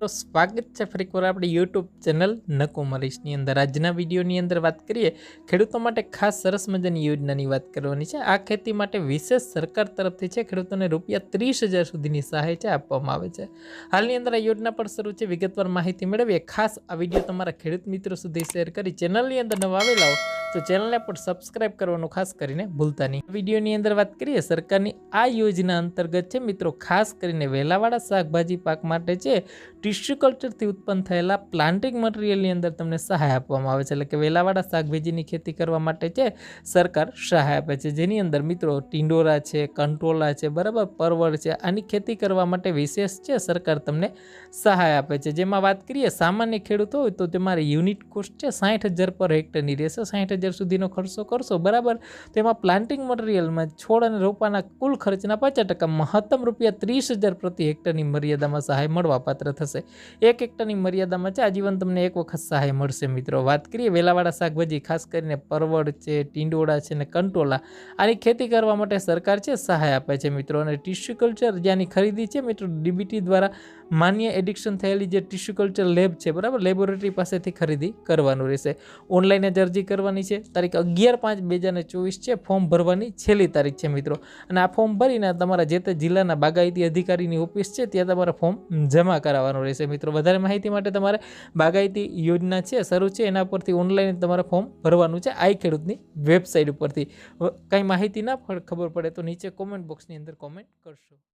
તો સ્વાગત છે ફરીકવાર આપણી યુટ્યુબ ચેનલ નકુમરીશની અંદર. આજના વિડીયોની અંદર વાત કરીએ, ખેડૂતો માટે ખાસ સરસ મજાની યોજનાની વાત કરવાની છે. આ ખેતી માટે વિશેષ સરકાર તરફથી છે, ખેડૂતોને રૂપિયા ત્રીસ સુધીની સહાય છે, આપવામાં આવે છે. હાલની અંદર આ યોજના પણ શરૂ છે. વિગતવાર માહિતી મેળવીએ. ખાસ આ વીડિયો તમારા ખેડૂત મિત્રો સુધી શેર કરી ચેનલની અંદર નવા આવેલા તો ચેનલને પણ સબસ્ક્રાઇબ કરવાનું ખાસ કરીને ભૂલતા નહીં. વિડીયોની અંદર વાત કરીએ, સરકારની આ યોજના અંતર્ગત છે મિત્રો, ખાસ કરીને વેલાવાળા શાકભાજી પાક માટે છે ટિશ્યુકલ્ચરથી ઉત્પન્ન થયેલા પ્લાન્ટિંગ મટીરિયલની અંદર તમને સહાય આપવામાં આવે છે. એટલે કે વેલાવાળા શાકભાજીની ખેતી કરવા માટે છે સરકાર સહાય આપે છે. જેની અંદર મિત્રો ટિંડોરા છે, કંટોલા છે, બરાબર પરવળ છે, આની ખેતી કરવા માટે વિશેષ છે સરકાર તમને સહાય આપે છે. જેમાં વાત કરીએ, સામાન્ય ખેડૂત હોય તો તમારે યુનિટ કોસ્ટ છે સાઠ હજાર પર હેક્ટરની રહેશે. સાઠ હજાર સુધીનો ખર્ચો કરશો, બરાબર? તેમાં પ્લાન્ટિંગ મટીરિયલમાં છોડ અને રોપાના કુલ ખર્ચના પચાસ ટકા મહત્તમ રૂપિયા ત્રીસ હજાર પ્રતિ હેક્ટરની મર્યાદામાં સહાય મળવાપાત્ર થશે. એક હેક્ટરની મર્યાદામાં છે, આજીવન તમને એક વખત સહાય મળશે, મિત્રો. વાત કરીએ વેલાવાળા શાકભાજી, ખાસ કરીને પરવળ છે, ટીંડોળા છે ને કંટોલા. આની ખેતી કરવા માટે સરકાર છે, સહાય આપે છે, મિત્રો. અને ટિશ્યુ કલ્ચર જ્યાંની ખરીદી છે, મિત્રો, ડીબીટી દ્વારા માન્ય એડિક્શન થયેલી જે ટિશ્યુ કલ્ચર લેબ છે, બરાબર? લેબોરેટરી પાસેથી ખરીદી કરવાનું રહેશે. ઓનલાઈન જ અરજી કરવાની છે. તારીખ અગિયાર પાંચ બે હજાર ચોવીસ છે. ફોર્મ ભરવાની છેલ્લી તારીખ છે મિત્રો. અને આ ફોર્મ ભરીને તમારા જે તે જિલ્લાના બાગાયતી અધિકારીની ઓફિસ છે, ત્યાં તમારે ફોર્મ જમા કરાવવાનું રહેશે મિત્રો. વધારે માહિતી માટે તમારે બાગાયતી યોજના છે, શરૂ છે, એના પરથી ઓનલાઈન તમારે ફોર્મ ભરવાનું છે, આઈ ખેડૂતની વેબસાઇટ ઉપરથી. કંઈ માહિતી ના ખબર પડે તો નીચે કોમેન્ટ બોક્સની અંદર કોમેન્ટ કરશો.